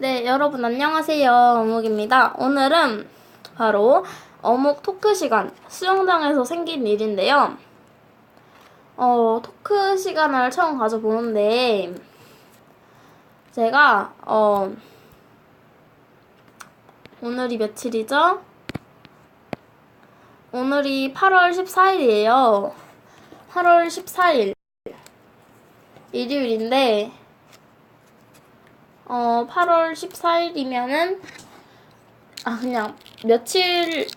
네, 여러분 안녕하세요. 어묵입니다. 오늘은 바로 어묵 토크 시간 수영장에서 생긴 일인데요. 어, 토크 시간을 처음 가져보는데 제가 어 오늘이 며칠이죠? 오늘이 8월 14일이에요. 8월 14일 일요일인데 어 8월 14일이면은 아 그냥 며칠까지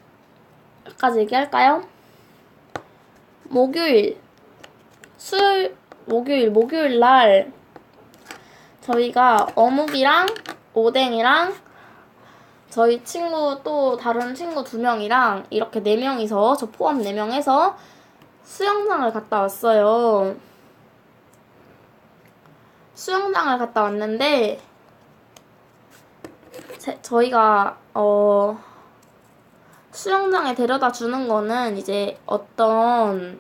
얘기할까요? 목요일 수요일 목요일 목요일 날 저희가 어묵이랑 오뎅이랑 저희 친구 또 다른 친구 두 명이랑 이렇게 네 명이서 저 포함 네 명에서 수영장을 갔다 왔어요. 수영장을 갔다 왔는데 제, 저희가 어 수영장에 데려다 주는 거는 이제 어떤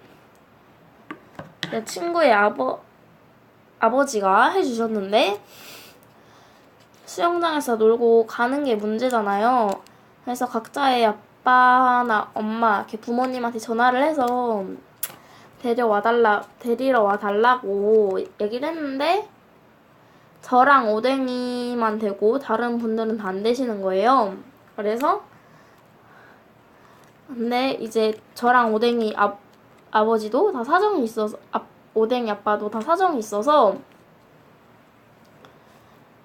내 친구의 아버 아버지가 해주셨는데 수영장에서 놀고 가는 게 문제잖아요. 그래서 각자의 아빠나 엄마, 이렇게 부모님한테 전화를 해서 데려와 달라, 데리러 와 달라고 얘기를 했는데 저랑 오뎅이만 되고 다른 분들은 다 안 되시는 거예요. 그래서 근데 이제 저랑 오뎅이 아, 아버지도 다 사정이 있어서 아, 오뎅이 아빠도 다 사정이 있어서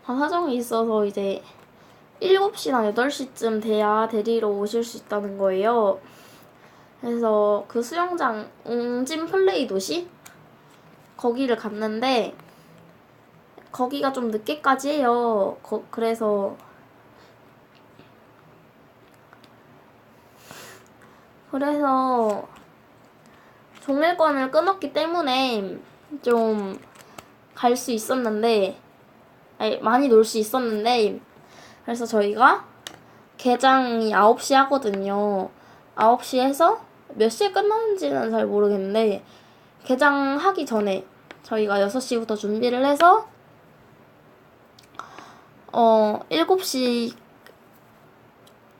다 사정이 있어서 이제 7시나 8시쯤 돼야 데리러 오실 수 있다는 거예요. 그래서 그 수영장 웅진 플레이 도시 거기를 갔는데 거기가 좀 늦게까지 해요. 거, 그래서 그래서 종일권을 끊었기 때문에 좀 갈 수 있었는데 아니, 많이 놀 수 있었는데 그래서 저희가 개장이 9시 하거든요. 9시 해서 몇 시에 끝나는지는 잘 모르겠는데 개장하기 전에 저희가 6시부터 준비를 해서 어 7시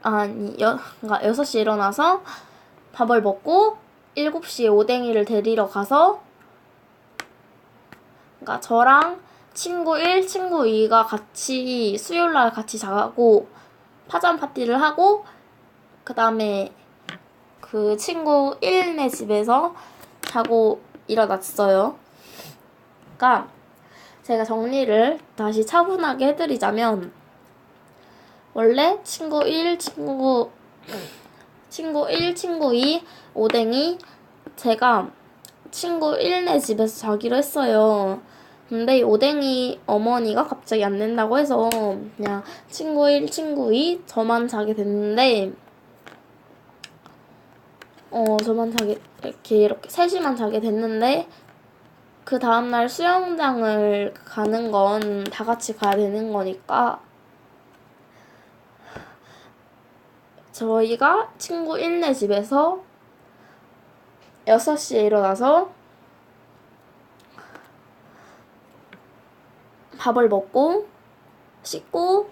아니 여, 그러니까 6시에 일어나서 밥을 먹고 7시에 오뎅이를 데리러 가서 그러니까 저랑 친구 1, 친구 2가 같이 수요일 날 같이 자고 파전 파티를 하고 그다음에 그 친구 1네 집에서 자고 일어났어요. 그러니까 제가 정리를 다시 차분하게 해드리자면 원래 친구 1, 친구 친구 1, 친구 2, 오뎅이 제가 친구 1네 집에서 자기로 했어요. 근데 오뎅이 어머니가 갑자기 안 된다고 해서 그냥 친구 1, 친구 2 저만 자게 됐는데 어 저만 자게 이렇게 이렇게 셋이만 자게 됐는데 그 다음날 수영장을 가는 건 다 같이 가야 되는 거니까 저희가 친구 1네 집에서 6시에 일어나서 밥을 먹고 씻고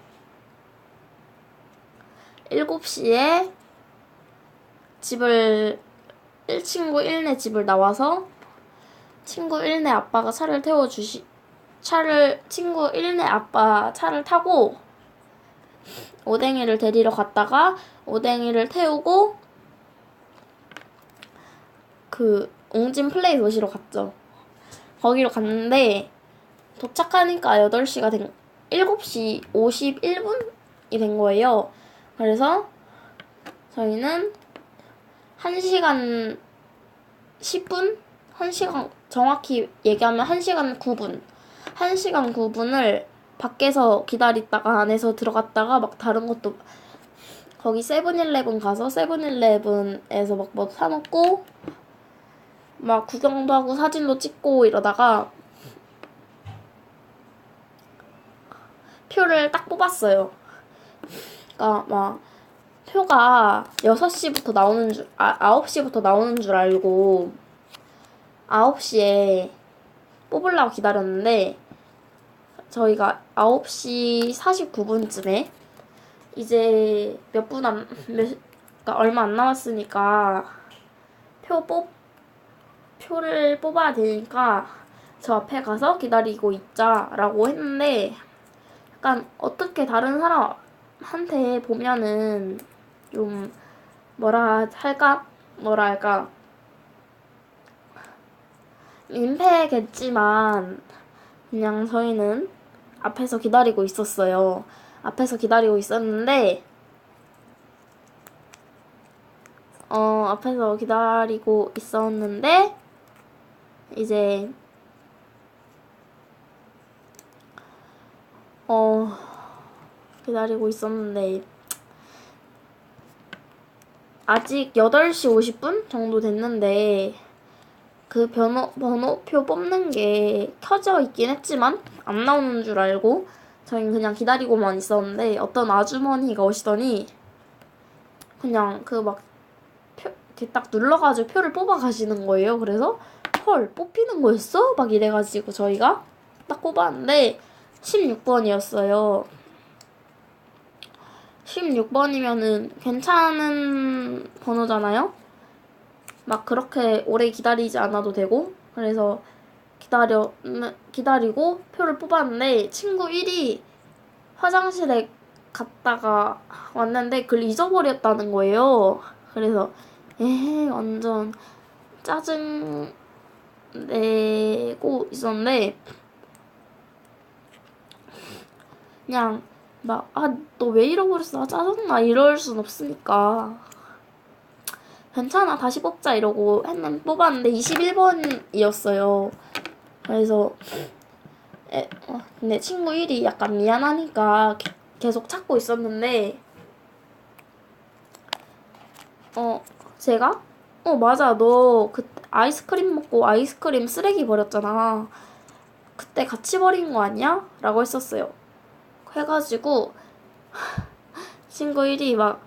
7시에 집을 친구 1네 집을 나와서 친구 1네 아빠가 차를 태워주시 차를 친구 1네 아빠 차를 타고 오뎅이를 데리러 갔다가 오뎅이를 태우고 그 옹진 플레이 도시로 갔죠. 거기로 갔는데 도착하니까 8시가 된 7시 51분이 된 거예요. 그래서 저희는 1시간 10분? 1시간 정확히 얘기하면 1시간 9분. 1시간 9분을 밖에서 기다리다가 안에서 들어갔다가 막 다른 것도 거기 세븐일레븐 가서 세븐일레븐에서 막 뭐 사먹고 막 구경도 하고 사진도 찍고 이러다가 표를 딱 뽑았어요. 그러니까 막 표가 6시부터 나오는 줄, 아, 9시부터 나오는 줄 알고 9시에 뽑으려고 기다렸는데 저희가 9시 49분쯤에 이제 몇 분 안, 몇, 그러니까 얼마 안 남았으니까 표 뽑, 표를 뽑아야 되니까 저 앞에 가서 기다리고 있자라고 했는데 약간 어떻게 다른 사람한테 보면은 좀 뭐라 할까? 뭐라 할까? 민폐겠지만 그냥 저희는 앞에서 기다리고 있었어요. 앞에서 기다리고 있었는데 어 앞에서 기다리고 있었는데 이제 어 기다리고 있었는데 아직 8시 50분 정도 됐는데 그 번호, 번호표 뽑는 게 켜져 있긴 했지만 안 나오는 줄 알고 저희는 그냥 기다리고만 있었는데 어떤 아주머니가 오시더니 그냥 그막 표, 이렇게 딱 눌러가지고 표를 뽑아 가시는 거예요. 그래서 헐 뽑히는 거였어? 막 이래가지고 저희가 딱 뽑았는데 16번이었어요. 16번이면은 괜찮은 번호잖아요? 막 그렇게 오래 기다리지 않아도 되고, 그래서 기다려, 음, 기다리고 표를 뽑았는데 친구 1이 화장실에 갔다가 왔는데 그걸 잊어버렸다는 거예요. 그래서, 에헤, 완전 짜증 내고 있었는데, 그냥 막, 아, 너 왜 잃어버렸어? 아, 짜증나. 이럴 순 없으니까. 괜찮아. 다시 뽑자. 이러고 했는데, 뽑았는데 21번이었어요. 그래서, 에, 어, 근데 친구 1이 약간 미안하니까 게- 계속 찾고 있었는데, 어, 제가? 어, 맞아. 너 그 아이스크림 먹고 아이스크림 쓰레기 버렸잖아. 그때 같이 버린 거 아니야? 라고 했었어요. 해가지고 친구 1이 막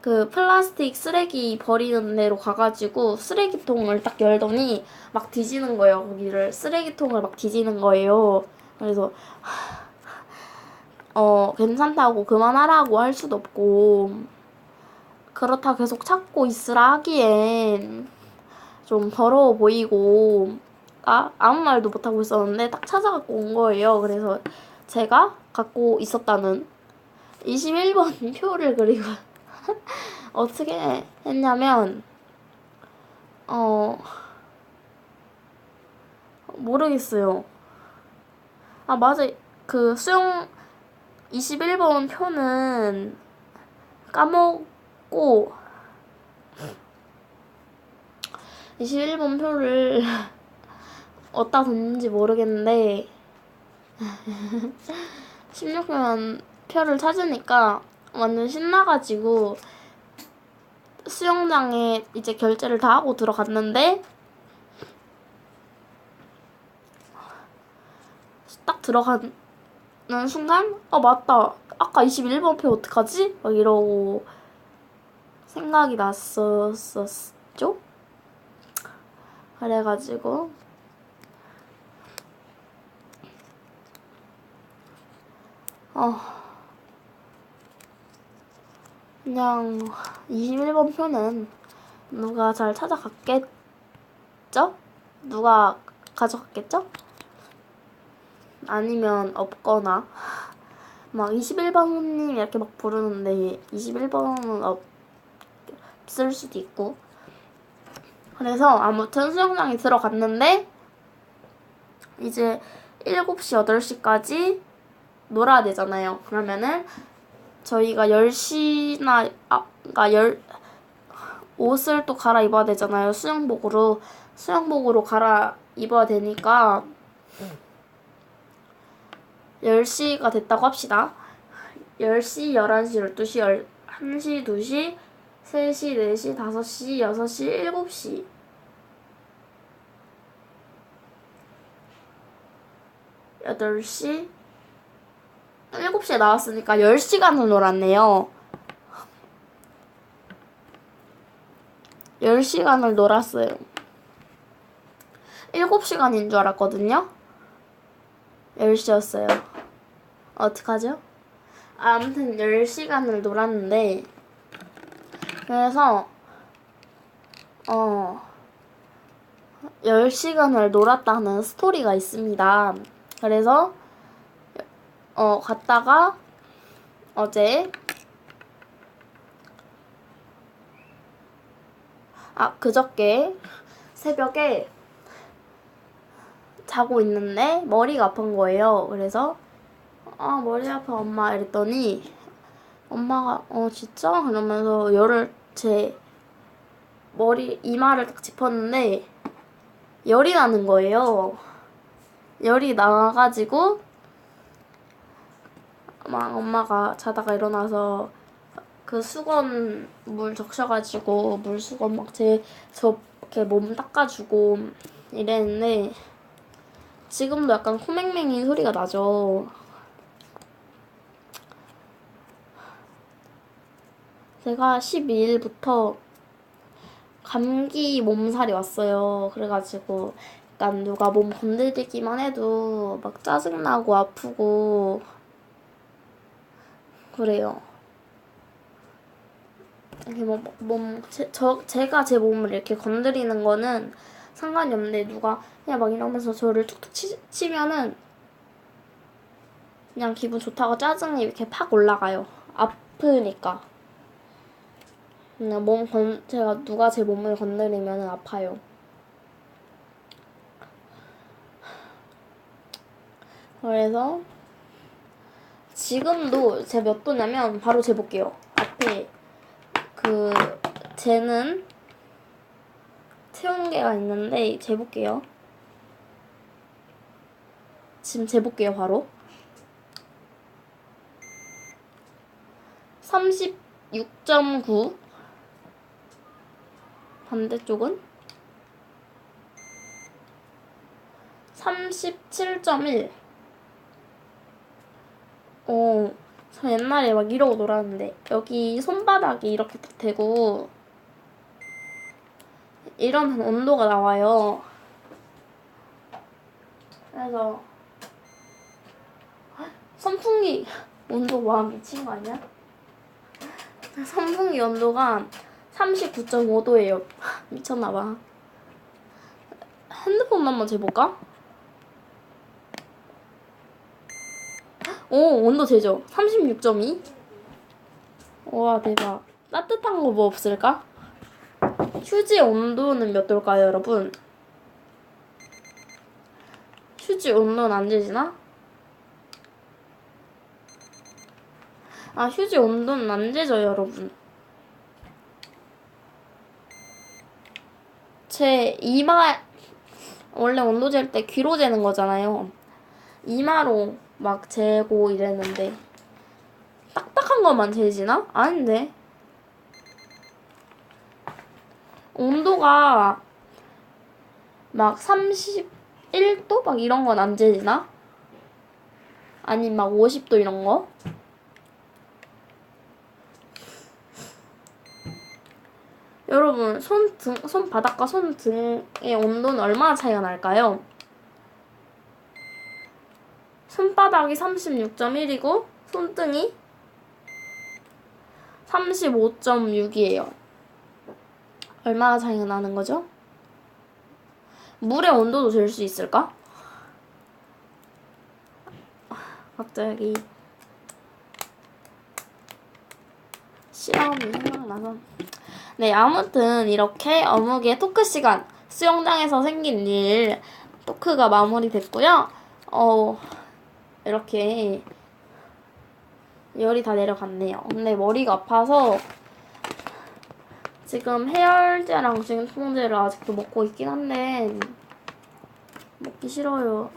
그 플라스틱 쓰레기 버리는 데로 가가지고 쓰레기통을 딱 열더니 막 뒤지는 거예요. 거기를 쓰레기통을 막 뒤지는 거예요. 그래서 어 괜찮다고 그만하라고 할 수도 없고 그렇다 계속 찾고 있으라 하기엔 좀 더러워 보이고 아, 아무 말도 못하고 있었는데 딱 찾아갖고 온 거예요. 그래서 제가 갖고 있었다는 21번 표를 그리고 어떻게 했냐면 어 모르겠어요. 아 맞아 그 수영 21번 표는 까먹고 21번 표를 어디다 뒀는지 모르겠는데 16번 표를 찾으니까 완전 신나가지고 수영장에 이제 결제를 다 하고 들어갔는데 딱 들어가는 순간 아 맞다 아까 21번 표 어떡하지? 막 이러고 생각이 났었었죠? 그래가지고 어 그냥 21번 표는 누가 잘 찾아갔겠죠? 누가 가져갔겠죠? 아니면 없거나 막 21번님 이렇게 막 부르는데 21번은 없을 수도 있고 그래서 아무튼 수영장에 들어갔는데 이제 7시, 8시까지 놀아야 되잖아요. 그러면은 저희가 10시나 아, 그러니까 열 옷을 또 갈아입어야 되잖아요. 수영복으로 수영복으로 갈아입어야 되니까 10시가 됐다고 합시다. 10시, 11시, 12시, 1시, 2시, 3시, 4시, 5시, 6시, 7시. 8시, 7시에 나왔으니까 10시간을 놀았네요. 10시간을 놀았어요. 7시간인 줄 알았거든요. 10시였어요. 어떡하죠? 아무튼 10시간을 놀았는데 그래서 어 10시간을 놀았다는 스토리가 있습니다. 그래서 어 갔다가 어제 아 그저께 새벽에 자고 있는데 머리가 아픈 거예요. 그래서 아 머리 아파 엄마 이랬더니 엄마가 어 진짜 그러면서 열을 제 머리 이마를 딱 짚었는데 열이 나는 거예요. 열이 나가지고 막 엄마가 자다가 일어나서 그 수건 물 적셔가지고 물 수건 막 제저 이렇게 몸 닦아주고 이랬는데 지금도 약간 코맹맹이 소리가 나죠. 제가 12일부터 감기 몸살이 왔어요. 그래가지고 약간 누가 몸 건드리기만 해도 막 짜증나고 아프고 그래요. 이렇게 뭐, 몸, 제, 저, 제가 제 몸을 이렇게 건드리는 거는 상관이 없는데 누가 그냥 막 이러면서 저를 툭툭 치, 치면은 그냥 기분 좋다고 짜증이 이렇게 팍 올라가요. 아프니까. 그냥 몸 건, 제가 누가 제 몸을 건드리면 아파요. 그래서 지금도 제몇 도냐면 바로 재볼게요. 앞에 그 쟤는 체온계가 있는데 재볼게요. 지금 재볼게요, 바로. 36.9 반대쪽은 37.1 어, 저 옛날에 막 이러고 놀았는데 여기 손바닥이 이렇게 딱 대고 이러면 온도가 나와요. 그래서 선풍기 온도 와 미친 거 아니야? 선풍기 온도가 39.5도예요. 미쳤나봐. 핸드폰 한번 재볼까? 오, 온도 되죠? 36.2? 와, 대박. 따뜻한 거 뭐 없을까? 휴지 온도는 몇 도일까요, 여러분? 휴지 온도는 안 재지나? 아, 휴지 온도는 안 재죠, 여러분. 제 이마, 원래 온도 잴 때 귀로 재는 거잖아요. 이마로 막 재고 이랬는데. 딱딱한 것만 재지나? 아닌데. 온도가 막 31도? 막 이런 건 안 재지나? 아니 막 50도 이런 거? 여러분 손등 손바닥과 손등의 온도는 얼마나 차이가 날까요? 손바닥이 36.1이고 손등이 35.6이에요. 얼마나 차이가 나는 거죠? 물의 온도도 잴 수 있을까? 갑자기 시험이 생각나서 네 아무튼 이렇게 어묵의 토크 시간 수영장에서 생긴 일 토크가 마무리됐고요 어 이렇게 열이 다 내려갔네요 근데 머리가 아파서 지금 해열제랑 진통제를 아직도 먹고 있긴 한데 먹기 싫어요.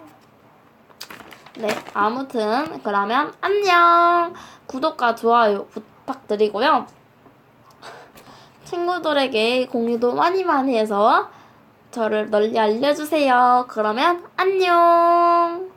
네, 아무튼 그러면 안녕. 구독과 좋아요 부탁드리고요. 친구들에게 공유도 많이 많이 해서 저를 널리 알려주세요. 그러면 안녕.